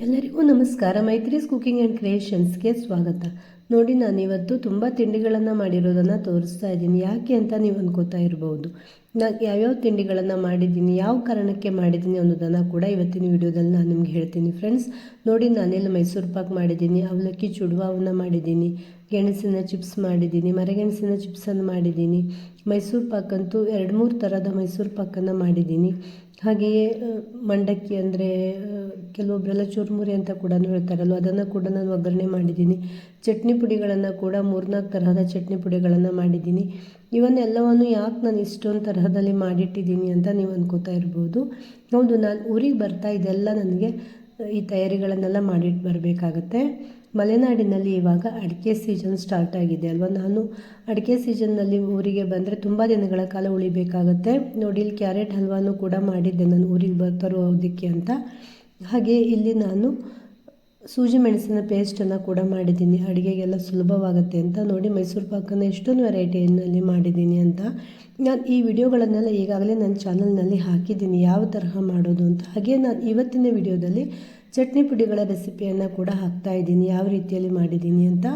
ಎಲ್ಲರಿಗೂ ನಮಸ್ಕಾರ. Maitri's cooking and ಕ್ರಿಯೇಷನ್ಸ್ಗೆ ಸ್ವಾಗತ. ನೋಡಿ ನಾನು ಇವತ್ತು ತುಂಬ ತಿಂಡಿಗಳನ್ನು ಮಾಡಿರೋದನ್ನು ತೋರಿಸ್ತಾ ಇದ್ದೀನಿ. ಯಾಕೆ ಅಂತ ನೀವು ಅನ್ಕೋತಾ ಇರ್ಬೋದು. ನಾನು ಯಾವ್ಯಾವ ತಿಂಡಿಗಳನ್ನು ಮಾಡಿದ್ದೀನಿ, ಯಾವ ಕಾರಣಕ್ಕೆ ಮಾಡಿದ್ದೀನಿ ಅನ್ನೋದನ್ನು ಕೂಡ ಇವತ್ತಿನ ವಿಡಿಯೋದಲ್ಲಿ ನಾನು ನಿಮ್ಗೆ ಹೇಳ್ತೀನಿ. ಫ್ರೆಂಡ್ಸ್, ನೋಡಿ, ನಾನೆಲ್ಲ ಮೈಸೂರು ಪಾಕ್ ಮಾಡಿದ್ದೀನಿ, ಅವಲಕ್ಕಿ ಚುಡುವಾವನ್ನು ಮಾಡಿದ್ದೀನಿ. ಗೆಣಸಿನ ಚಿಪ್ಸ್ ಮಾಡಿದ್ದೀನಿ, ಮರಗೆಣಸಿನ ಚಿಪ್ಸನ್ನು ಮಾಡಿದ್ದೀನಿ. ಮೈಸೂರು ಪಾಕಂತೂ ಎರಡು ಮೂರು ಥರದ ಮೈಸೂರು ಪಾಕನ್ನು ಮಾಡಿದ್ದೀನಿ. ಹಾಗೆಯೇ ಮಂಡಕ್ಕಿ ಅಂದರೆ ಕೆಲವೊಬ್ಬರೆಲ್ಲ ಚುರುಮುರಿ ಅಂತ ಕೂಡ ಹೇಳ್ತಾರಲ್ವ, ಅದನ್ನು ಕೂಡ ನಾನು ಒಗ್ಗರಣೆ ಮಾಡಿದ್ದೀನಿ. ಚಟ್ನಿ ಪುಡಿಗಳನ್ನು ಕೂಡ ಮೂರ್ನಾಲ್ಕು ತರಹದ ಚಟ್ನಿ ಪುಡಿಗಳನ್ನು ಮಾಡಿದ್ದೀನಿ. ಇವನ್ನೆಲ್ಲವನ್ನು ಯಾಕೆ ನಾನು ಇಷ್ಟೊಂದು ತರಹದಲ್ಲಿ ಮಾಡಿಟ್ಟಿದ್ದೀನಿ ಅಂತ ನೀವು ಅನ್ಕೋತಾ ಇರ್ಬೋದು. ಹೌದು, ನಾನು ಊರಿಗೆ ಬರ್ತಾ ಇದೆಲ್ಲ ನನಗೆ ಈ ತಯಾರಿಗಳನ್ನೆಲ್ಲ ಮಾಡಿಟ್ಟು ಬರಬೇಕಾಗತ್ತೆ. ಮಲೆನಾಡಿನಲ್ಲಿ ಇವಾಗ ಅಡಿಕೆ ಸೀಸನ್ ಸ್ಟಾರ್ಟ್ ಆಗಿದೆ ಅಲ್ವಾ? ನಾನು ಅಡಿಕೆ ಸೀಸನ್ನಲ್ಲಿ ಊರಿಗೆ ಬಂದರೆ ತುಂಬ ದಿನಗಳ ಕಾಲ ಉಳಿಬೇಕಾಗತ್ತೆ. ನೋಡಿ, ಇಲ್ಲಿ ಕ್ಯಾರೆಟ್ ಹಲ್ವಾನು ಕೂಡ ಮಾಡಿದ್ದೆ ನಾನು ಊರಿಗೆ ಬ ತರುವುದಕ್ಕೆ ಅಂತ. ಹಾಗೆ ಇಲ್ಲಿ ನಾನು ಸೂಜಿ ಮೆಣಸಿನ ಪೇಸ್ಟನ್ನು ಕೂಡ ಮಾಡಿದ್ದೀನಿ. ಅಡುಗೆಗೆಲ್ಲ ಸುಲಭವಾಗುತ್ತೆ ಅಂತ. ನೋಡಿ, ಮೈಸೂರು ಪಾಕನ್ನು ಎಷ್ಟೊಂದು ವೆರೈಟಿಯಲ್ಲಿ ಮಾಡಿದ್ದೀನಿ ಅಂತ. ನಾನು ಈ ವಿಡಿಯೋಗಳನ್ನೆಲ್ಲ ಈಗಾಗಲೇ ನನ್ನ ಚಾನಲ್ನಲ್ಲಿ ಹಾಕಿದ್ದೀನಿ. ಯಾವ ತರಹ ಮಾಡೋದು ಅಂತ. ಹಾಗೆ ನಾನು ಇವತ್ತಿನ ವಿಡಿಯೋದಲ್ಲಿ ಚಟ್ನಿ ಪುಡಿಗಳ ರೆಸಿಪಿಯನ್ನು ಕೂಡ ಹಾಕ್ತಾ ಇದ್ದೀನಿ. ಯಾವ ರೀತಿಯಲ್ಲಿ ಮಾಡಿದ್ದೀನಿ ಅಂತ.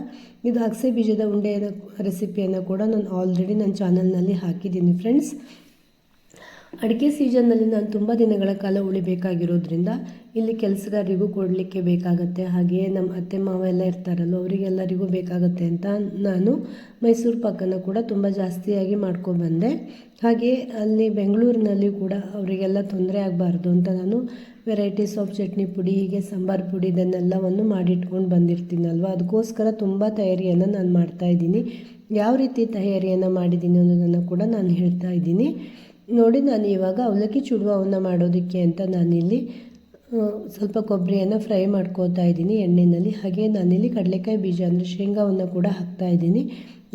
ಇದು ಅಗಸೆ ಬೀಜದ ಉಂಡೆಯ ರೆಸಿಪಿಯನ್ನು ಕೂಡ ನಾನು ಆಲ್ರೆಡಿ ನನ್ನ ಚಾನಲ್ನಲ್ಲಿ ಹಾಕಿದ್ದೀನಿ ಫ್ರೆಂಡ್ಸ್ ಅಡಿಕೆ ಸೀಸನ್ನಲ್ಲಿ ನಾನು ತುಂಬ ದಿನಗಳ ಕಾಲ ಉಳಿಬೇಕಾಗಿರೋದ್ರಿಂದ ಇಲ್ಲಿ ಕೆಲಸಗಾರರಿಗೂ ಕೊಡಲಿಕ್ಕೆ ಬೇಕಾಗುತ್ತೆ. ಹಾಗೆಯೇ ನಮ್ಮ ಅತ್ತೆ ಮಾವ ಎಲ್ಲ ಇರ್ತಾರಲ್ಲ ಅವರಿಗೆಲ್ಲರಿಗೂ ಬೇಕಾಗುತ್ತೆ ಅಂತ ನಾನು ಮೈಸೂರು ಪಾಕನ ಕೂಡ ತುಂಬ ಜಾಸ್ತಿಯಾಗಿ ಮಾಡ್ಕೊಬಂದೆ ಹಾಗೆಯೇ ಅಲ್ಲಿ ಬೆಂಗಳೂರಿನಲ್ಲಿ ಕೂಡ ಅವರಿಗೆಲ್ಲ ತೊಂದರೆ ಆಗಬಾರ್ದು ಅಂತ ನಾನು ವೆರೈಟೀಸ್ ಆಫ್ ಚಟ್ನಿ ಪುಡಿ, ಹೀಗೆ ಸಾಂಬಾರು ಪುಡಿ ಇದನ್ನೆಲ್ಲವನ್ನು ಮಾಡಿಟ್ಕೊಂಡು ಬಂದಿರ್ತೀನಲ್ವ? ಅದಕ್ಕೋಸ್ಕರ ತುಂಬ ತಯಾರಿಯನ್ನು ನಾನು ಮಾಡ್ತಾಯಿದ್ದೀನಿ ಯಾವ ರೀತಿ ತಯಾರಿಯನ್ನು ಮಾಡಿದ್ದೀನಿ ಅನ್ನೋದನ್ನು ಕೂಡ ನಾನು ಹೇಳ್ತಾ ಇದ್ದೀನಿ. ನೋಡಿ, ನಾನು ಇವಾಗ ಅವಲಕ್ಕಿ ಚುಡುವವನ್ನು ಮಾಡೋದಕ್ಕೆ ಅಂತ ನಾನಿಲ್ಲಿ ಸ್ವಲ್ಪ ಕೊಬ್ಬರಿಯನ್ನು ಫ್ರೈ ಮಾಡ್ಕೋತಾ ಇದ್ದೀನಿ ಎಣ್ಣೆಯಲ್ಲಿ ಹಾಗೆ ನಾನಿಲ್ಲಿ ಕಡಲೆಕಾಯಿ ಬೀಜ ಅಂದರೆ ಶೇಂಗಾವನ್ನು ಕೂಡ ಹಾಕ್ತಾ ಇದ್ದೀನಿ.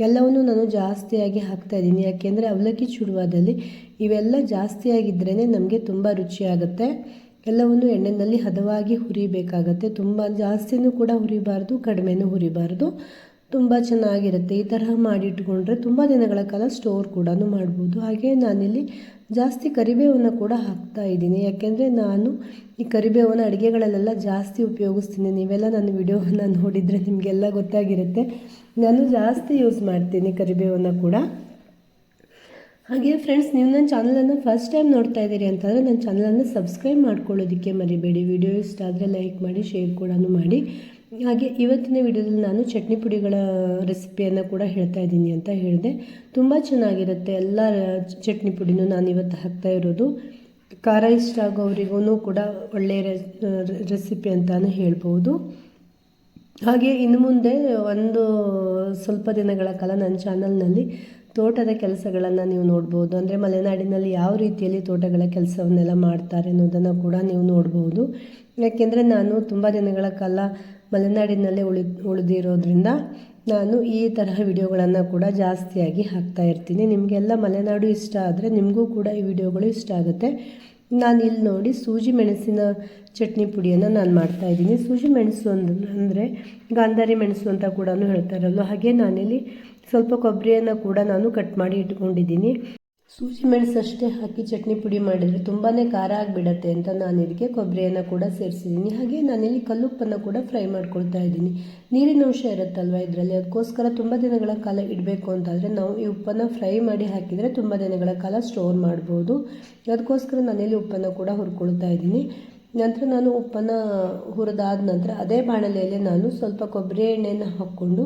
ಎಲ್ಲವನ್ನು ನಾನು ಜಾಸ್ತಿಯಾಗಿ ಹಾಕ್ತಾ ಇದ್ದೀನಿ. ಯಾಕೆಂದರೆ ಅವಲಕ್ಕಿ ಚುಡುವದಲ್ಲಿ ಇವೆಲ್ಲ ಜಾಸ್ತಿಯಾಗಿದ್ರೇ ನಮಗೆ ತುಂಬ ರುಚಿಯಾಗುತ್ತೆ. ಎಲ್ಲವನ್ನು ಎಣ್ಣೆಯಲ್ಲಿ ಹದವಾಗಿ ಹುರಿಬೇಕಾಗತ್ತೆ. ತುಂಬ ಜಾಸ್ತಿನೂ ಕೂಡ ಹುರಿಬಾರ್ದು, ಕಡಿಮೆನೂ ಹುರಿಬಾರ್ದು. ತುಂಬ ಚೆನ್ನಾಗಿರುತ್ತೆ. ಈ ತರಹ ಮಾಡಿಟ್ಕೊಂಡ್ರೆ ತುಂಬ ದಿನಗಳ ಕಾಲ ಸ್ಟೋರ್ ಕೂಡ ಮಾಡ್ಬೋದು. ಹಾಗೆ ನಾನಿಲ್ಲಿ ಜಾಸ್ತಿ ಕರಿಬೇವನ್ನು ಕೂಡ ಹಾಕ್ತಾ ಇದ್ದೀನಿ. ಯಾಕೆಂದರೆ ನಾನು ಈ ಕರಿಬೇವನ್ನು ಅಡುಗೆಗಳಲ್ಲೆಲ್ಲ ಜಾಸ್ತಿ ಉಪಯೋಗಿಸ್ತೀನಿ. ನೀವೆಲ್ಲ ನನ್ನ ವಿಡಿಯೋವನ್ನು ನೋಡಿದರೆ ನಿಮಗೆಲ್ಲ ಗೊತ್ತಾಗಿರುತ್ತೆ. ನಾನು ಜಾಸ್ತಿ ಯೂಸ್ ಮಾಡ್ತೀನಿ ಕರಿಬೇವನ್ನು ಕೂಡ. ಹಾಗೆ ಫ್ರೆಂಡ್ಸ್ ನೀವು ನನ್ನ ಚಾನಲನ್ನು ಫಸ್ಟ್ ಟೈಮ್ ನೋಡ್ತಾ ಇದ್ದೀರಿ ಅಂತಂದರೆ ನನ್ನ ಚಾನಲನ್ನು ಸಬ್ಸ್ಕ್ರೈಬ್ ಮಾಡ್ಕೊಳ್ಳೋದಕ್ಕೆ ಮರಿಬೇಡಿ. ವಿಡಿಯೋ ಇಷ್ಟ ಆದರೆ ಲೈಕ್ ಮಾಡಿ ಶೇರ್ ಕೂಡ ಮಾಡಿ. ಹಾಗೆ ಇವತ್ತಿನ ವಿಡಿಯೋದಲ್ಲಿ ನಾನು ಚಟ್ನಿ ಪುಡಿಗಳ ರೆಸಿಪಿಯನ್ನು ಕೂಡ ಹೇಳ್ತಾ ಇದ್ದೀನಿ ಅಂತ ಹೇಳಿದೆ. ತುಂಬ ಚೆನ್ನಾಗಿರುತ್ತೆ. ಎಲ್ಲ ಚಟ್ನಿ ಪುಡಿನೂ ನಾನು ಇವತ್ತು ಹಾಕ್ತಾ ಇರೋದು. ಖಾರ ಇಷ್ಟ ಆಗೋರಿಗೂ ಕೂಡ ಒಳ್ಳೆಯ ರೆಸಿಪಿ ಅಂತಲೇ ಹೇಳ್ಬೋದು. ಹಾಗೆ ಇನ್ನು ಮುಂದೆ ಒಂದು ಸ್ವಲ್ಪ ದಿನಗಳ ಕಾಲ ನನ್ನ ಚಾನಲ್ನಲ್ಲಿ ತೋಟದ ಕೆಲಸಗಳನ್ನು ನೀವು ನೋಡ್ಬೋದು. ಅಂದರೆ ಮಲೆನಾಡಿನಲ್ಲಿ ಯಾವ ರೀತಿಯಲ್ಲಿ ತೋಟಗಳ ಕೆಲಸವನ್ನೆಲ್ಲ ಮಾಡ್ತಾರೆ ಅನ್ನೋದನ್ನು ಕೂಡ ನೀವು ನೋಡ್ಬೋದು. ಯಾಕೆಂದರೆ ನಾನು ತುಂಬ ದಿನಗಳ ಕಾಲ ಮಲೆನಾಡಿನಲ್ಲೇ ಉಳಿ, ಉಳಿದಿರೋದ್ರಿಂದ ನಾನು ಈ ತರಹ ವಿಡಿಯೋಗಳನ್ನು ಕೂಡ ಜಾಸ್ತಿಯಾಗಿ ಹಾಕ್ತಾ ಇರ್ತೀನಿ. ನಿಮಗೆಲ್ಲ ಮಲೆನಾಡು ಇಷ್ಟ ಆದರೆ ನಿಮಗೂ ಕೂಡ ಈ ವಿಡಿಯೋಗಳು ಇಷ್ಟ ಆಗುತ್ತೆ. ನಾನು ಇಲ್ಲಿ ನೋಡಿ ಸೂಜಿ ಮೆಣಸಿನ ಚಟ್ನಿ ಪುಡಿಯನ್ನು ನಾನು ಮಾಡ್ತಾ ಇದ್ದೀನಿ. ಸೂಜಿ ಮೆಣಸು ಅಂದ, ಅಂದರೆ ಗಾಂಧಾರಿ ಮೆಣಸು ಅಂತ ಕೂಡ ಹೇಳ್ತಾರಲ್ವ, ಹಾಗೆ ನಾನಿಲ್ಲಿ ಸ್ವಲ್ಪ ಕೊಬ್ಬರಿಯನ್ನು ಕೂಡ ನಾನು ಕಟ್ ಮಾಡಿ ಇಟ್ಕೊಂಡಿದ್ದೀನಿ. ಸೂಜಿ ಮೆಣಸು ಅಷ್ಟೇ ಹಾಕಿ ಚಟ್ನಿ ಪುಡಿ ಮಾಡಿದರೆ ತುಂಬಾ ಖಾರ ಆಗಿಬಿಡತ್ತೆ ಅಂತ ನಾನು ಇದಕ್ಕೆ ಕೊಬ್ಬರಿಯನ್ನು ಕೂಡ ಸೇರಿಸಿದ್ದೀನಿ. ಹಾಗೆ ನಾನಿಲ್ಲಿ ಕಲ್ಲುಪ್ಪನ್ನು ಕೂಡ ಫ್ರೈ ಮಾಡ್ಕೊಳ್ತಾ ಇದ್ದೀನಿ. ನೀರಿನ ಅಂಶ ಇರುತ್ತಲ್ವ ಇದರಲ್ಲಿ? ಅದಕ್ಕೋಸ್ಕರ ತುಂಬ ದಿನಗಳ ಕಾಲ ಇಡಬೇಕು ಅಂತಾದರೆ ನಾವು ಈ ಉಪ್ಪನ್ನು ಫ್ರೈ ಮಾಡಿ ಹಾಕಿದರೆ ತುಂಬ ದಿನಗಳ ಕಾಲ ಸ್ಟೋರ್ ಮಾಡ್ಬೋದು. ಅದಕ್ಕೋಸ್ಕರ ನಾನಿಲ್ಲಿ ಉಪ್ಪನ್ನು ಕೂಡ ಹುರ್ಕೊಳ್ತಾ ಇದ್ದೀನಿ. ನಂತರ ನಾನು ಉಪ್ಪನ್ನು ಹುರಿದಾದ ನಂತರ ಅದೇ ಬಾಣಲೆಯಲ್ಲಿ ನಾನು ಸ್ವಲ್ಪ ಕೊಬ್ಬರಿ ಎಣ್ಣೆಯನ್ನು ಹಾಕ್ಕೊಂಡು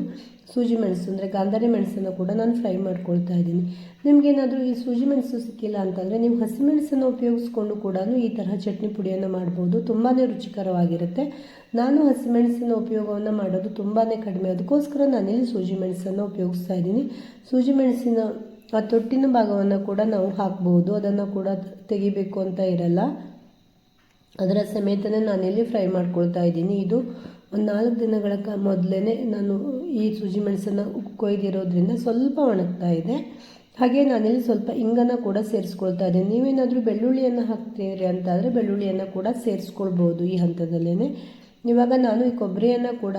ಸೂಜಿ ಮೆಣಸು ಅಂದರೆ ಗಾಂಧಾರಿ ಮೆಣಸನ್ನು ಕೂಡ ನಾನು ಫ್ರೈ ಮಾಡ್ಕೊಳ್ತಾ ಇದ್ದೀನಿ. ನಿಮಗೇನಾದರೂ ಈ ಸೂಜಿ ಮೆಣಸು ಸಿಕ್ಕಿಲ್ಲ ಅಂತಂದರೆ ನೀವು ಹಸಿಮೆಣಸನ್ನು ಉಪಯೋಗಿಸ್ಕೊಂಡು ಕೂಡ ಈ ತರಹ ಚಟ್ನಿ ಪುಡಿಯನ್ನು ಮಾಡ್ಬೋದು. ತುಂಬಾ ರುಚಿಕರವಾಗಿರುತ್ತೆ. ನಾನು ಹಸಿಮೆಣಸಿನ ಉಪಯೋಗವನ್ನು ಮಾಡೋದು ತುಂಬಾ ಕಡಿಮೆ. ಅದಕ್ಕೋಸ್ಕರ ನಾನಿಲ್ಲಿ ಸೂಜಿ ಮೆಣಸನ್ನು ಉಪಯೋಗಿಸ್ತಾ ಇದ್ದೀನಿ. ಸೂಜಿ ಮೆಣಸಿನ ಆ ತೊಟ್ಟಿನ ಭಾಗವನ್ನು ಕೂಡ ನಾವು ಹಾಕ್ಬೋದು. ಅದನ್ನು ಕೂಡ ತೆಗಿಬೇಕು ಅಂತ ಇರಲ್ಲ. ಅದರ ಸಮೇತನೇ ಇಲ್ಲಿ ಫ್ರೈ ಮಾಡ್ಕೊಳ್ತಾ ಇದ್ದೀನಿ. ಇದು ಒಂದು ನಾಲ್ಕು ದಿನಗಳ ಕ ಮೊದಲೇ ನಾನು ಈ ಸೂಜಿ ಮೆಣಸನ್ನು ಕೊಯ್ದಿರೋದ್ರಿಂದ ಸ್ವಲ್ಪ ಒಣಗ್ತಾ ಇದೆ. ಹಾಗೆ ನಾನಿಲ್ಲಿ ಸ್ವಲ್ಪ ಇಂಗನ್ನು ಕೂಡ ಸೇರಿಸ್ಕೊಳ್ತಾ ಇದ್ದೀನಿ. ನೀವೇನಾದರೂ ಬೆಳ್ಳುಳ್ಳಿಯನ್ನು ಹಾಕ್ತೀರಿ ಅಂತಾದರೆ ಬೆಳ್ಳುಳ್ಳಿಯನ್ನು ಕೂಡ ಸೇರಿಸ್ಕೊಳ್ಬೋದು ಈ ಹಂತದಲ್ಲೇ ಇವಾಗ ನಾನು ಈ ಕೊಬ್ಬರಿಯನ್ನು ಕೂಡ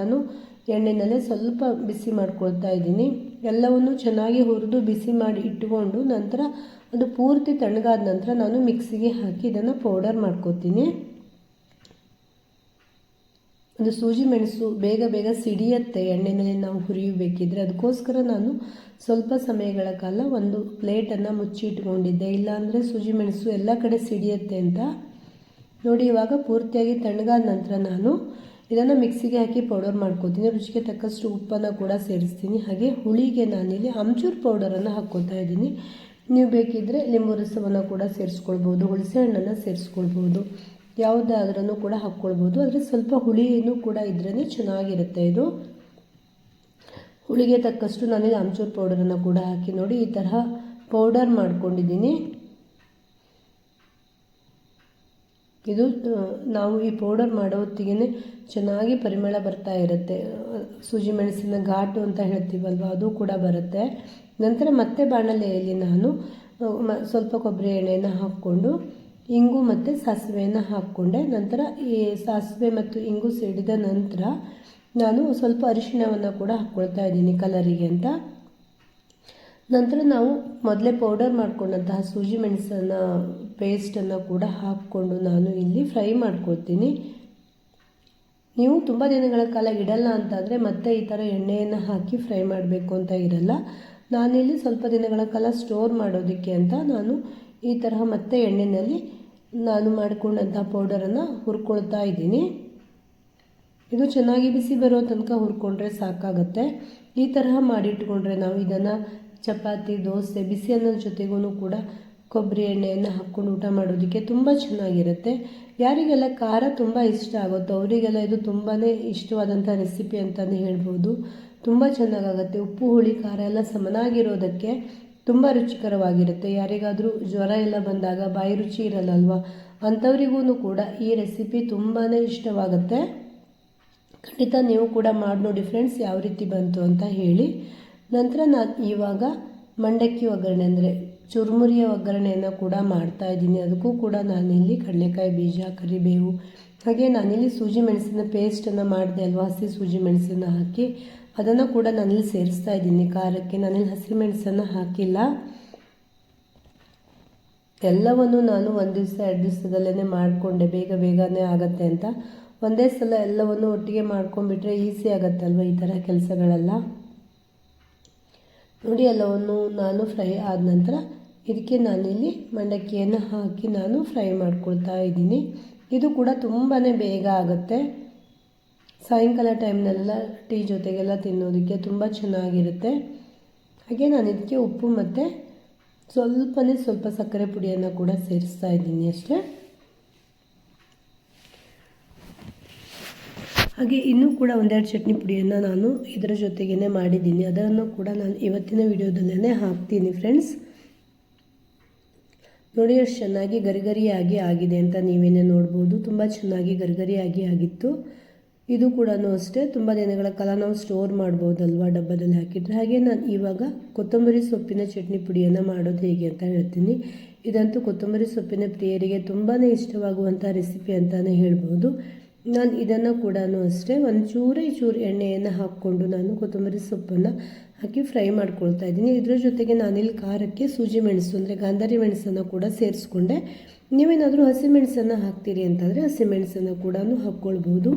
ಎಣ್ಣೆನಲ್ಲೇ ಸ್ವಲ್ಪ ಬಿಸಿ ಮಾಡ್ಕೊಳ್ತಾ ಇದ್ದೀನಿ. ಎಲ್ಲವನ್ನು ಚೆನ್ನಾಗಿ ಹುರಿದು ಬಿಸಿ ಮಾಡಿ ಇಟ್ಟುಕೊಂಡು ನಂತರ ಅದು ಪೂರ್ತಿ ತಣ್ಣಗಾದ ನಂತರ ನಾನು ಮಿಕ್ಸಿಗೆ ಹಾಕಿ ಇದನ್ನು ಪೌಡರ್ ಮಾಡ್ಕೋತೀನಿ. ಅದು ಸೂಜಿ ಮೆಣಸು ಬೇಗ ಬೇಗ ಸಿಡಿಯತ್ತೆ, ಎಣ್ಣೆನಲ್ಲಿ ನಾವು ಹುರಿಯಬೇಕಿದ್ರೆ ಅದಕ್ಕೋಸ್ಕರ ನಾನು ಸ್ವಲ್ಪ ಸಮಯಗಳ ಕಾಲ ಒಂದು ಪ್ಲೇಟನ್ನು ಮುಚ್ಚಿ ಇಟ್ಕೊಂಡಿದ್ದೆ. ಇಲ್ಲಾಂದರೆ ಸೂಜಿ ಮೆಣಸು ಎಲ್ಲ ಕಡೆ ಸಿಡಿಯತ್ತೆ ಅಂತ. ನೋಡಿ, ಇವಾಗ ಪೂರ್ತಿಯಾಗಿ ತಣ್ಣಗಾದ ನಂತರ ನಾನು ಇದನ್ನು ಮಿಕ್ಸಿಗೆ ಹಾಕಿ ಪೌಡರ್ ಮಾಡ್ಕೋತೀನಿ. ರುಚಿಗೆ ತಕ್ಕಷ್ಟು ಉಪ್ಪನ್ನು ಕೂಡ ಸೇರಿಸ್ತೀನಿ. ಹಾಗೆ ಹುಳಿಗೆ ನಾನಿಲ್ಲಿ ಅಮ್ಚೂರ್ ಪೌಡರನ್ನು ಹಾಕ್ಕೋತಾ ಇದ್ದೀನಿ. ನೀವು ಬೇಕಿದ್ದರೆ ಲಿಂಬು ರಸವನ್ನು ಕೂಡ ಸೇರಿಸ್ಕೊಳ್ಬೋದು ಹುಣಸೆ ಹಣ್ಣನ್ನು ಸೇರಿಸ್ಕೊಳ್ಬೋದು ಯಾವುದಾದ್ರೂ ಕೂಡ ಹಾಕ್ಕೊಳ್ಬೋದು. ಆದರೆ ಸ್ವಲ್ಪ ಹುಳಿಯೂ ಕೂಡ ಇದ್ರೇ ಚೆನ್ನಾಗಿರುತ್ತೆ ಇದು. ಹುಳಿಗೆ ತಕ್ಕಷ್ಟು ನಾನು ನಾನಿಲ್ಲಿ ಆಮ್ಚೂರ್ ಪೌಡರನ್ನು ಕೂಡ ಹಾಕಿ ನೋಡಿ, ಈ ತರಹ ಪೌಡರ್ ಮಾಡ್ಕೊಂಡಿದ್ದೀನಿ. ಇದು ನಾವು ಈ ಪೌಡರ್ ಮಾಡೋ ಹೊತ್ತಿಗೆ ಚೆನ್ನಾಗಿ ಪರಿಮಳ ಬರ್ತಾ ಇರುತ್ತೆ. ಸೂಜಿ ಮೆಣಸಿನ ಘಾಟು ಅಂತ ಹೇಳ್ತೀವಲ್ವ, ಅದು ಕೂಡ ಬರುತ್ತೆ. ನಂತರ ಮತ್ತೆ ಬಾಣಲೆಯಲ್ಲಿ ನಾನು ಸ್ವಲ್ಪ ಕೊಬ್ಬರಿ ಎಣ್ಣೆಯನ್ನು ಹಾಕ್ಕೊಂಡು, ಇಂಗು ಮತ್ತು ಸಾಸಿವೆಯನ್ನು ಹಾಕ್ಕೊಂಡೆ. ನಂತರ ಈ ಸಾಸಿವೆ ಮತ್ತು ಇಂಗು ಸಿಡಿದ ನಂತರ ನಾನು ಸ್ವಲ್ಪ ಅರಿಶಿಣವನ್ನು ಕೂಡ ಹಾಕ್ಕೊಳ್ತಾ ಇದ್ದೀನಿ ಕಲರಿಗೆ ಅಂತ. ನಂತರ ನಾವು ಮೊದಲೇ ಪೌಡರ್ ಮಾಡ್ಕೊಂಡಂತಹ ಸೂಜಿ ಮೆಣಸನ್ನು ಪೇಸ್ಟನ್ನು ಕೂಡ ಹಾಕ್ಕೊಂಡು ನಾನು ಇಲ್ಲಿ ಫ್ರೈ ಮಾಡ್ಕೊಳ್ತೀನಿ. ನೀವು ತುಂಬ ದಿನಗಳ ಕಾಲ ಇಡಲ್ಲ ಅಂತಂದರೆ ಮತ್ತೆ ಈ ಥರ ಎಣ್ಣೆಯನ್ನು ಹಾಕಿ ಫ್ರೈ ಮಾಡಬೇಕು ಅಂತ ಇರಲ್ಲ. ನಾನಿಲ್ಲಿ ಸ್ವಲ್ಪ ದಿನಗಳ ಕಾಲ ಸ್ಟೋರ್ ಮಾಡೋದಕ್ಕೆ ಅಂತ ನಾನು ಈ ತರಹ ಮತ್ತೆ ಎಣ್ಣೆಯಲ್ಲಿ ನಾನು ಮಾಡಿಕೊಂಡಂಥ ಪೌಡರನ್ನು ಹುರ್ಕೊಳ್ತಾ ಇದ್ದೀನಿ. ಇದು ಚೆನ್ನಾಗಿ ಬಿಸಿ ಬರೋ ತನಕ ಹುರ್ಕೊಂಡ್ರೆ ಸಾಕಾಗುತ್ತೆ. ಈ ತರಹ ಮಾಡಿಟ್ಕೊಂಡ್ರೆ ನಾವು ಇದನ್ನು ಚಪಾತಿ, ದೋಸೆ, ಬಿಸಿ ಅನ್ನದ ಜೊತೆಗೂ ಕೂಡ ಕೊಬ್ಬರಿ ಎಣ್ಣೆಯನ್ನು ಹಾಕ್ಕೊಂಡು ಊಟ ಮಾಡೋದಕ್ಕೆ ತುಂಬ ಚೆನ್ನಾಗಿರುತ್ತೆ. ಯಾರಿಗೆಲ್ಲ ಖಾರ ತುಂಬ ಇಷ್ಟ ಆಗುತ್ತೋ ಅವರಿಗೆಲ್ಲ ಇದು ತುಂಬಾ ಇಷ್ಟವಾದಂಥ ರೆಸಿಪಿ ಅಂತಲೇ ಹೇಳ್ಬೋದು. ತುಂಬ ಚೆನ್ನಾಗಾಗುತ್ತೆ. ಉಪ್ಪು, ಹುಳಿ, ಖಾರ ಎಲ್ಲ ಸಮನಾಗಿರೋದಕ್ಕೆ ತುಂಬ ರುಚಿಕರವಾಗಿರುತ್ತೆ. ಯಾರಿಗಾದರೂ ಜ್ವರ ಎಲ್ಲ ಬಂದಾಗ ಬಾಯಿ ರುಚಿ ಇರಲ್ಲಲ್ವ? ಅಂಥವ್ರಿಗೂ ಕೂಡ ಈ ರೆಸಿಪಿ ತುಂಬಾ ಇಷ್ಟವಾಗುತ್ತೆ. ಖಂಡಿತ ನೀವು ಕೂಡ ಮಾಡಿ ನೋಡಿ ಫ್ರೆಂಡ್ಸ್ ಯಾವ ರೀತಿ ಬಂತು ಅಂತ ಹೇಳಿ. ನಂತರ ನಾನು ಇವಾಗ ಮಂಡಕ್ಕಿ ಒಗ್ಗರಣೆ ಅಂದರೆ ಚುರುಮುರಿಯ ಒಗ್ಗರಣೆಯನ್ನು ಕೂಡ ಮಾಡ್ತಾ ಇದ್ದೀನಿ. ಅದಕ್ಕೂ ಕೂಡ ನಾನಿಲ್ಲಿ ಕಡಲೆಕಾಯಿ ಬೀಜ, ಕರಿಬೇವು ಹಾಗೆ ನಾನಿಲ್ಲಿ ಸೂಜಿ ಮೆಣಸಿನ ಪೇಸ್ಟನ್ನು ಮಾಡಿದೆ ಅಲ್ವಾ? ಹಸಿ ಸೂಜಿ ಮೆಣಸನ್ನು ಹಾಕಿ ಅದನ್ನು ಕೂಡ ನಾನಿಲ್ಲಿ ಸೇರಿಸ್ತಾ ಇದ್ದೀನಿ. ಖಾರಕ್ಕೆ ನಾನಿಲ್ಲಿ ಹಸಿಮೆಣಸನ್ನು ಹಾಕಿಲ್ಲ. ಎಲ್ಲವನ್ನು ನಾನು ಒಂದು ದಿವಸ, ಎರಡು ದಿವಸದಲ್ಲೇ ಮಾಡಿಕೊಂಡೆ. ಬೇಗ ಬೇಗನೆ ಆಗುತ್ತೆ ಅಂತ. ಒಂದೇ ಸಲ ಎಲ್ಲವನ್ನು ಒಟ್ಟಿಗೆ ಮಾಡ್ಕೊಂಡ್ಬಿಟ್ರೆ ಈಸಿ ಆಗುತ್ತಲ್ವ ಈ ಥರ ಕೆಲಸಗಳೆಲ್ಲ? ನೋಡಿ, ಎಲ್ಲವನ್ನು ನಾನು ಫ್ರೈ ಆದ ನಂತರ ಇದಕ್ಕೆ ನಾನಿಲ್ಲಿ ಮಂಡಕ್ಕಿಯನ್ನು ಹಾಕಿ ನಾನು ಫ್ರೈ ಮಾಡ್ಕೊಳ್ತಾ ಇದ್ದೀನಿ. ಇದು ಕೂಡ ತುಂಬಾ ಬೇಗ ಆಗುತ್ತೆ. ಸಾಯಂಕಾಲ ಟೈಮ್ನೆಲ್ಲ ಟೀ ಜೊತೆಗೆಲ್ಲ ತಿನ್ನೋದಕ್ಕೆ ತುಂಬ ಚೆನ್ನಾಗಿರುತ್ತೆ. ಹಾಗೆ ನಾನು ಇದಕ್ಕೆ ಉಪ್ಪು ಮತ್ತು ಸ್ವಲ್ಪನೇ ಸ್ವಲ್ಪ ಸಕ್ಕರೆ ಪುಡಿಯನ್ನು ಕೂಡ ಸೇರಿಸ್ತಾ ಇದ್ದೀನಿ ಅಷ್ಟೇ. ಹಾಗೆ ಇನ್ನೂ ಕೂಡ ಒಂದೆರಡು ಚಟ್ನಿ ಪುಡಿಯನ್ನು ನಾನು ಇದರ ಜೊತೆಗೇ ಮಾಡಿದ್ದೀನಿ. ಅದನ್ನು ಕೂಡ ನಾನು ಇವತ್ತಿನ ವಿಡಿಯೋದಲ್ಲೇ ಹಾಕ್ತೀನಿ ಫ್ರೆಂಡ್ಸ್. ನೋಡಿ ಎಷ್ಟು ಚೆನ್ನಾಗಿ ಗರಿಗರಿಯಾಗಿ ಆಗಿದೆ ಅಂತ ನೀವೇನೇ ನೋಡ್ಬೋದು. ತುಂಬ ಚೆನ್ನಾಗಿ ಗರಿಗರಿಯಾಗಿ ಆಗಿತ್ತು. ಇದು ಕೂಡ ಅಷ್ಟೇ. ತುಂಬ ದಿನಗಳ ಕಾಲ ನಾವು ಸ್ಟೋರ್ ಮಾಡ್ಬೋದಲ್ವಾ ಡಬ್ಬದಲ್ಲಿ ಹಾಕಿದರೆ? ಹಾಗೆ ನಾನು ಇವಾಗ ಕೊತ್ತಂಬರಿ ಸೊಪ್ಪಿನ ಚಟ್ನಿ ಪುಡಿಯನ್ನು ಮಾಡೋದು ಹೇಗೆ ಅಂತ ಹೇಳ್ತೀನಿ. ಇದಂತೂ ಕೊತ್ತಂಬರಿ ಸೊಪ್ಪಿನ ಪ್ರಿಯರಿಗೆ ತುಂಬಾ ಇಷ್ಟವಾಗುವಂಥ ರೆಸಿಪಿ ಅಂತಲೇ ಹೇಳ್ಬೋದು. ನಾನು ಇದನ್ನು ಕೂಡ ಅಷ್ಟೇ ಒಂದು ಚೂರೇ ಚೂರು ಎಣ್ಣೆಯನ್ನು ಹಾಕ್ಕೊಂಡು ನಾನು ಕೊತ್ತಂಬರಿ ಸೊಪ್ಪನ್ನು ಹಾಕಿ ಫ್ರೈ ಮಾಡ್ಕೊಳ್ತಾ ಇದ್ದೀನಿ. ಇದರ ಜೊತೆಗೆ ನಾನಿಲ್ಲಿ ಖಾರಕ್ಕೆ ಸೂಜಿ ಮೆಣಸು ಅಂದರೆ ಗಾಂಧಾರಿ ಮೆಣಸನ್ನು ಕೂಡ ಸೇರಿಸ್ಕೊಂಡೆ. ನೀವೇನಾದರೂ ಹಸಿಮೆಣಸನ್ನು ಹಾಕ್ತೀರಿ ಅಂತಂದರೆ ಹಸಿಮೆಣಸನ್ನು ಕೂಡ ಹಾಕ್ಕೊಳ್ಬೋದು.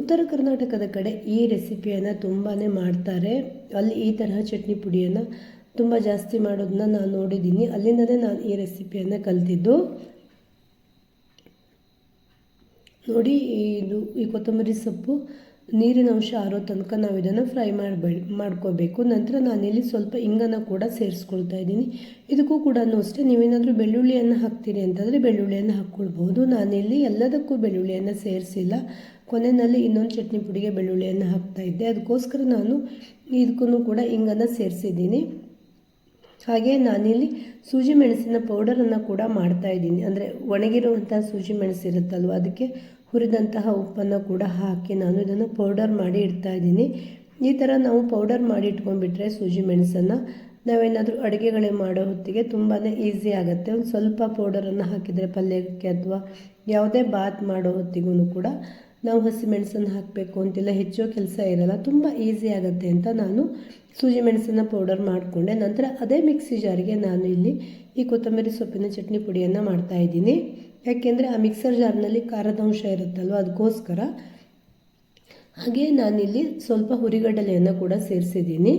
ಉತ್ತರ ಕರ್ನಾಟಕದ ಕಡೆ ಈ ರೆಸಿಪಿಯನ್ನು ತುಂಬಾ ಮಾಡ್ತಾರೆ. ಅಲ್ಲಿ ಈ ತರಹ ಚಟ್ನಿ ಪುಡಿಯನ್ನು ತುಂಬ ಜಾಸ್ತಿ ಮಾಡೋದನ್ನ ನಾನು ನೋಡಿದ್ದೀನಿ. ಅಲ್ಲಿಂದಲೇ ನಾನು ಈ ರೆಸಿಪಿಯನ್ನು ಕಲಿತಿದ್ದು. ನೋಡಿ ಇದು, ಈ ಕೊತ್ತಂಬರಿ ಸೊಪ್ಪು ನೀರಿನ ಅಂಶ ಆರೋ ತನಕ ನಾವು ಇದನ್ನು ಫ್ರೈ ಮಾಡಬೇ, ಮಾಡ್ಕೋಬೇಕು. ನಂತರ ನಾನಿಲ್ಲಿ ಸ್ವಲ್ಪ ಇಂಗನ ಕೂಡ ಸೇರಿಸ್ಕೊಳ್ತಾ ಇದ್ದೀನಿ. ಇದಕ್ಕೂ ಕೂಡ ಅಷ್ಟೇ, ನೀವೇನಾದರೂ ಬೆಳ್ಳುಳ್ಳಿಯನ್ನು ಹಾಕ್ತೀರಿ ಅಂತಂದರೆ ಬೆಳ್ಳುಳ್ಳಿಯನ್ನು ಹಾಕ್ಕೊಳ್ಬೋದು ನಾನಿಲ್ಲಿ ಎಲ್ಲದಕ್ಕೂ ಬೆಳ್ಳುಳ್ಳಿಯನ್ನು ಸೇರಿಸಿಲ್ಲ. ಕೊನೆಯಲ್ಲಿ ಇನ್ನೊಂದು ಚಟ್ನಿ ಪುಡಿಗೆ ಬೆಳ್ಳುಳ್ಳಿಯನ್ನು ಹಾಕ್ತಾ ಇದ್ದೆ. ಅದಕ್ಕೋಸ್ಕರ ನಾನು ಇದಕ್ಕೂ ಕೂಡ ಇಂಗನ್ನು ಸೇರಿಸಿದ್ದೀನಿ. ಹಾಗೆ ನಾನಿಲ್ಲಿ ಸೂಜಿ ಮೆಣಸಿನ ಪೌಡರನ್ನು ಕೂಡ ಮಾಡ್ತಾ ಇದ್ದೀನಿ. ಅಂದರೆ ಒಣಗಿರುವಂಥ ಸೂಜಿ ಮೆಣಸಿರುತ್ತಲ್ವ, ಅದಕ್ಕೆ ಹುರಿದಂತಹ ಉಪ್ಪನ್ನು ಕೂಡ ಹಾಕಿ ನಾನು ಇದನ್ನು ಪೌಡರ್ ಮಾಡಿ ಇಡ್ತಾ ಇದ್ದೀನಿ. ಈ ಥರ ನಾವು ಪೌಡರ್ ಮಾಡಿ ಇಟ್ಕೊಂಡ್ಬಿಟ್ರೆ ಸೂಜಿ ಮೆಣಸನ್ನು ನಾವೇನಾದರೂ ಅಡುಗೆಗಳೇ ಮಾಡೋ ಹೊತ್ತಿಗೆ ತುಂಬಾ ಈಸಿ ಆಗುತ್ತೆ. ಒಂದು ಸ್ವಲ್ಪ ಪೌಡರನ್ನು ಹಾಕಿದರೆ ಪಲ್ಯಕ್ಕೆ ಅಥವಾ ಯಾವುದೇ ಬಾತ್ ಮಾಡೋ ಹೊತ್ತಿಗೂ ಕೂಡ ನಾವು ಹಸಿಮೆಣಸನ್ನು ಹಾಕಬೇಕು ಅಂತಿಲ್ಲ, ಹೆಚ್ಚೋ ಕೆಲಸ ಇರಲ್ಲ, ತುಂಬ ಈಸಿ ಆಗುತ್ತೆ ಅಂತ ನಾನು ಸೂಜಿ ಮೆಣಸನ್ನು ಪೌಡರ್ ಮಾಡಿಕೊಂಡೆ. ನಂತರ ಅದೇ ಮಿಕ್ಸಿ ಜಾರಿಗೆ ನಾನು ಇಲ್ಲಿ ಈ ಕೊತ್ತಂಬರಿ ಸೊಪ್ಪಿನ ಚಟ್ನಿ ಪುಡಿಯನ್ನು ಮಾಡ್ತಾ ಇದ್ದೀನಿ. ಯಾಕೆಂದರೆ ಆ ಮಿಕ್ಸರ್ ಜಾರ್ನಲ್ಲಿ ಖಾರದ ಅಂಶ ಇರುತ್ತಲ್ವ? ಅದಕ್ಕೋಸ್ಕರ. ಹಾಗೆ ನಾನಿಲ್ಲಿ ಸ್ವಲ್ಪ ಹುರಿಗಡಲೆಯನ್ನು ಕೂಡ ಸೇರಿಸಿದ್ದೀನಿ.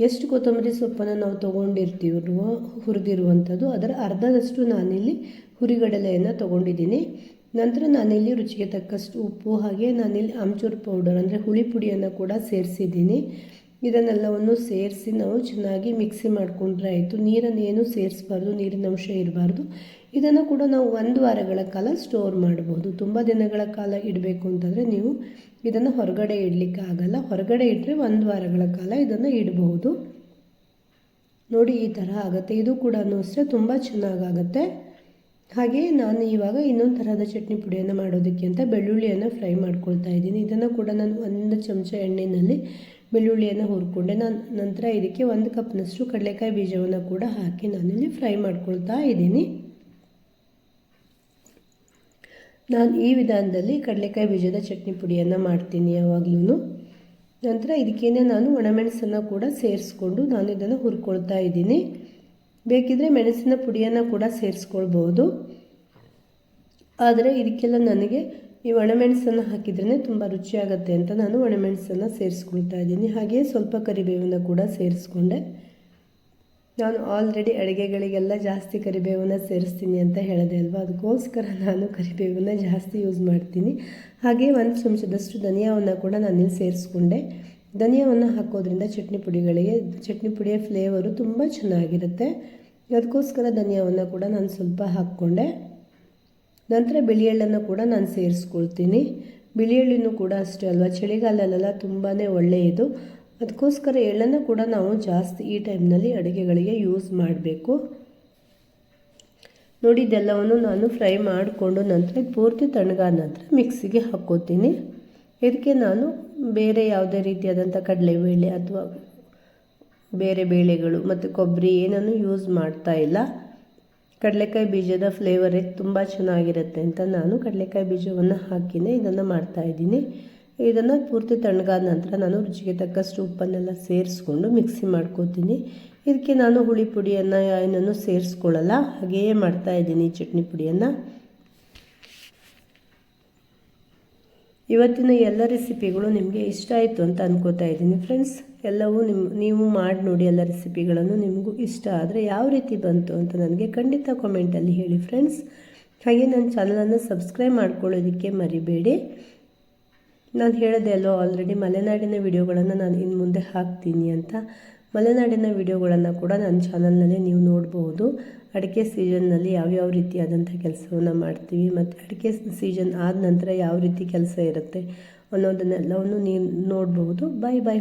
ಎಷ್ಟು ಕೊತ್ತಂಬರಿ ಸೊಪ್ಪನ್ನು ನಾವು ತೊಗೊಂಡಿರ್ತೀವೋ, ಹುರಿದಿರುವಂಥದ್ದು, ಅದರ ಅರ್ಧದಷ್ಟು ನಾನಿಲ್ಲಿ ಹುರಿಗಡಲೆಯನ್ನು ತೊಗೊಂಡಿದ್ದೀನಿ. ನಂತರ ನಾನಿಲ್ಲಿ ರುಚಿಗೆ ತಕ್ಕಷ್ಟು ಉಪ್ಪು, ಹಾಗೆ ನಾನಿಲ್ಲಿ ಆಮ್ಚೂರ್ ಪೌಡರ್ ಅಂದರೆ ಹುಳಿ ಪುಡಿಯನ್ನು ಕೂಡ ಸೇರಿಸಿದ್ದೀನಿ. ಇದನ್ನೆಲ್ಲವನ್ನು ಸೇರಿಸಿ ನಾವು ಚೆನ್ನಾಗಿ ಮಿಕ್ಸಿ ಮಾಡಿಕೊಂಡ್ರೆ ಆಯಿತು. ನೀರನ್ನು ಏನು ಸೇರಿಸಬಾರ್ದು, ನೀರಿನ ಅಂಶ ಇರಬಾರ್ದು. ಇದನ್ನು ಕೂಡ ನಾವು ಒಂದು ವಾರಗಳ ಕಾಲ ಸ್ಟೋರ್ ಮಾಡಬಹುದು ತುಂಬ ದಿನಗಳ ಕಾಲ ಇಡಬೇಕು ಅಂತಂದರೆ ನೀವು ಇದನ್ನು ಹೊರಗಡೆ ಇಡಲಿಕ್ಕೆ ಆಗಲ್ಲ. ಹೊರಗಡೆ ಇಟ್ಟರೆ ಒಂದು ವಾರಗಳ ಕಾಲ ಇದನ್ನು ಇಡಬಹುದು ನೋಡಿ ಈ ಥರ ಆಗುತ್ತೆ. ಇದು ಕೂಡ ಅಷ್ಟೇ ತುಂಬ ಚೆನ್ನಾಗಾಗುತ್ತೆ. ಹಾಗೆಯೇ ನಾನು ಇವಾಗ ಇನ್ನೊಂದು ಥರದ ಚಟ್ನಿ ಪುಡಿಯನ್ನು ಮಾಡೋದಕ್ಕೆ ಅಂತ ಬೆಳ್ಳುಳ್ಳಿಯನ್ನು ಫ್ರೈ ಮಾಡ್ಕೊಳ್ತಾ ಇದ್ದೀನಿ. ಇದನ್ನು ಕೂಡ ನಾನು ಒಂದು ಚಮಚ ಎಣ್ಣೆಯಲ್ಲಿ ಬೆಳ್ಳುಳ್ಳಿಯನ್ನು ಹುರ್ಕೊಂಡೆ ನಾನು ನಂತರ ಇದಕ್ಕೆ ಒಂದು ಕಪ್ನಷ್ಟು ಕಡಲೆಕಾಯಿ ಬೀಜವನ್ನು ಕೂಡ ಹಾಕಿ ನಾನಿಲ್ಲಿ ಫ್ರೈ ಮಾಡ್ಕೊಳ್ತಾ ಇದ್ದೀನಿ. ನಾನು ಈ ವಿಧಾನದಲ್ಲಿ ಕಡಲೆಕಾಯಿ ಬೀಜದ ಚಟ್ನಿ ಪುಡಿಯನ್ನು ಮಾಡ್ತೀನಿ ಯಾವಾಗಲೂ ನಂತರ ಇದಕ್ಕೇನೆ ನಾನು ಒಣಮೆಣಸನ್ನು ಕೂಡ ಸೇರಿಸ್ಕೊಂಡು ನಾನು ಇದನ್ನು ಹುರ್ಕೊಳ್ತಾ ಇದ್ದೀನಿ. ಬೇಕಿದ್ದರೆ ಮೆಣಸಿನ ಪುಡಿಯನ್ನು ಕೂಡ ಸೇರಿಸ್ಕೊಳ್ಬೋದು. ಆದರೆ ಇದಕ್ಕೆಲ್ಲ ನನಗೆ ಈ ಒಣಮೆಣಸನ್ನು ಹಾಕಿದ್ರೇ ತುಂಬ ರುಚಿಯಾಗತ್ತೆ ಅಂತ ನಾನು ಒಣಮೆಣಸನ್ನು ಸೇರಿಸ್ಕೊಳ್ತಾ ಇದ್ದೀನಿ. ಹಾಗೆಯೇ ಸ್ವಲ್ಪ ಕರಿಬೇವನ್ನು ಕೂಡ ಸೇರಿಸ್ಕೊಂಡೆ. ನಾನು ಆಲ್ರೆಡಿ ಅಡುಗೆಗಳಿಗೆಲ್ಲ ಜಾಸ್ತಿ ಕರಿಬೇವನ್ನು ಸೇರಿಸ್ತೀನಿ ಅಂತ ಹೇಳಿದೆ ಅಲ್ವಾ? ಅದಕ್ಕೋಸ್ಕರ ನಾನು ಕರಿಬೇವನ್ನ ಜಾಸ್ತಿ ಯೂಸ್ ಮಾಡ್ತೀನಿ. ಹಾಗೆ ಒಂದು ಚಮಚದಷ್ಟು ಧನಿಯಾವನ್ನು ಕೂಡ ನಾನಿಲ್ಲಿ ಸೇರಿಸ್ಕೊಂಡೆ. ಧನಿಯಾವನ್ನು ಹಾಕೋದ್ರಿಂದ ಚಟ್ನಿ ಪುಡಿಗಳಿಗೆ, ಚಟ್ನಿ ಪುಡಿಯ ಫ್ಲೇವರು ತುಂಬ ಚೆನ್ನಾಗಿರುತ್ತೆ. ಅದಕ್ಕೋಸ್ಕರ ಧನಿಯಾವನ್ನು ಕೂಡ ನಾನು ಸ್ವಲ್ಪ ಹಾಕ್ಕೊಂಡೆ. ನಂತರ ಬಿಳಿ ಎಳ್ಳನ್ನು ಕೂಡ ನಾನು ಸೇರಿಸ್ಕೊಳ್ತೀನಿ. ಬಿಳಿ ಎಳ್ಳಿನೂ ಕೂಡ ಅಷ್ಟೇ ಅಲ್ವಾ? ಚಳಿಗಾಲಲ್ಲೆಲ್ಲ ತುಂಬಾ ಒಳ್ಳೆಯದು. ಅದಕ್ಕೋಸ್ಕರ ಎಳ್ಳನ್ನು ಕೂಡ ನಾವು ಜಾಸ್ತಿ ಈ ಟೈಮ್ನಲ್ಲಿ ಅಡುಗೆಗಳಿಗೆ ಯೂಸ್ ಮಾಡಬೇಕು. ನೋಡಿ, ಇದೆಲ್ಲವನ್ನು ನಾನು ಫ್ರೈ ಮಾಡಿಕೊಂಡು ನಂತರ ಪೂರ್ತಿ ತಣ್ಣಗಾದ ನಂತರ ಮಿಕ್ಸಿಗೆ ಹಾಕೋತೀನಿ ಇದಕ್ಕೆ ನಾನು ಬೇರೆ ಯಾವುದೇ ರೀತಿಯಾದಂಥ ಕಡಲೆಬೇಳೆ ಅಥವಾ ಬೇರೆ ಬೇಳೆಗಳು ಮತ್ತು ಕೊಬ್ಬರಿ ಏನನ್ನು ಯೂಸ್ ಮಾಡ್ತಾ ಇಲ್ಲ. ಕಡಲೆಕಾಯಿ ಬೀಜದ ಫ್ಲೇವರೇ ತುಂಬ ಚೆನ್ನಾಗಿರುತ್ತೆ ಅಂತ ನಾನು ಕಡಲೆಕಾಯಿ ಬೀಜವನ್ನು ಹಾಕಿನೇ ಇದನ್ನು ಮಾಡ್ತಾಯಿದ್ದೀನಿ ಇದನ್ನು ಪೂರ್ತಿ ತಣ್ಣಗಾದ ನಂತರ ನಾನು ರುಚಿಗೆ ತಕ್ಕಷ್ಟು ಉಪ್ಪನ್ನೆಲ್ಲ ಸೇರಿಸ್ಕೊಂಡು ಮಿಕ್ಸಿ ಮಾಡ್ಕೋತೀನಿ. ಇದಕ್ಕೆ ನಾನು ಹುಳಿ ಪುಡಿಯನ್ನು ಏನನ್ನು ಸೇರಿಸ್ಕೊಳ್ಳಲ್ಲ, ಹಾಗೆಯೇ ಮಾಡ್ತಾಯಿದ್ದೀನಿ ಚಟ್ನಿ ಪುಡಿಯನ್ನು. ಇವತ್ತಿನ ಎಲ್ಲ ರೆಸಿಪಿಗಳು ನಿಮಗೆ ಇಷ್ಟ ಆಯಿತು ಅಂತ ಅನ್ಕೋತಾ ಇದ್ದೀನಿ ಫ್ರೆಂಡ್ಸ್. ಎಲ್ಲವೂ ನಿಮ್ಮ ನೀವು ಮಾಡಿ ನೋಡಿ ಎಲ್ಲ ರೆಸಿಪಿಗಳನ್ನು ನಿಮಗೂ ಇಷ್ಟ ಆದರೆ ಯಾವ ರೀತಿ ಬಂತು ಅಂತ ನನಗೆ ಖಂಡಿತ ಕಾಮೆಂಟಲ್ಲಿ ಹೇಳಿ ಫ್ರೆಂಡ್ಸ್. ಹಾಗೆ ನನ್ನ ಚಾನಲನ್ನು ಸಬ್ಸ್ಕ್ರೈಬ್ ಮಾಡ್ಕೊಳ್ಳೋದಕ್ಕೆ ಮರಿಬೇಡಿ. ನಾನು ಹೇಳಿದೆ ಅಲ್ಲೋ ಆಲ್ರೆಡಿ ಮಲೆನಾಡಿನ ವಿಡಿಯೋಗಳನ್ನು ನಾನು ಇನ್ನು ಮುಂದೆ ಹಾಕ್ತೀನಿ ಅಂತ. ಮಲೆನಾಡಿನ ವಿಡಿಯೋಗಳನ್ನು ಕೂಡ ನನ್ನ ಚಾನಲ್ನಲ್ಲೇ ನೀವು ನೋಡ್ಬೋದು. ಅಡಿಕೆ ಸೀಸನ್ನಲ್ಲಿ ಯಾವ್ಯಾವ ರೀತಿಯಾದಂಥ ಕೆಲಸವನ್ನು ಮಾಡ್ತೀವಿ ಮತ್ತು ಅಡಿಕೆ ಸೀಸನ್ ಆದ ನಂತರ ಯಾವ ರೀತಿ ಕೆಲಸ ಇರುತ್ತೆ ಅನ್ನೋದನ್ನೆಲ್ಲವನ್ನು ನೀವು ನೋಡ್ಬೋದು. ಬಾಯ್ ಬಾಯ್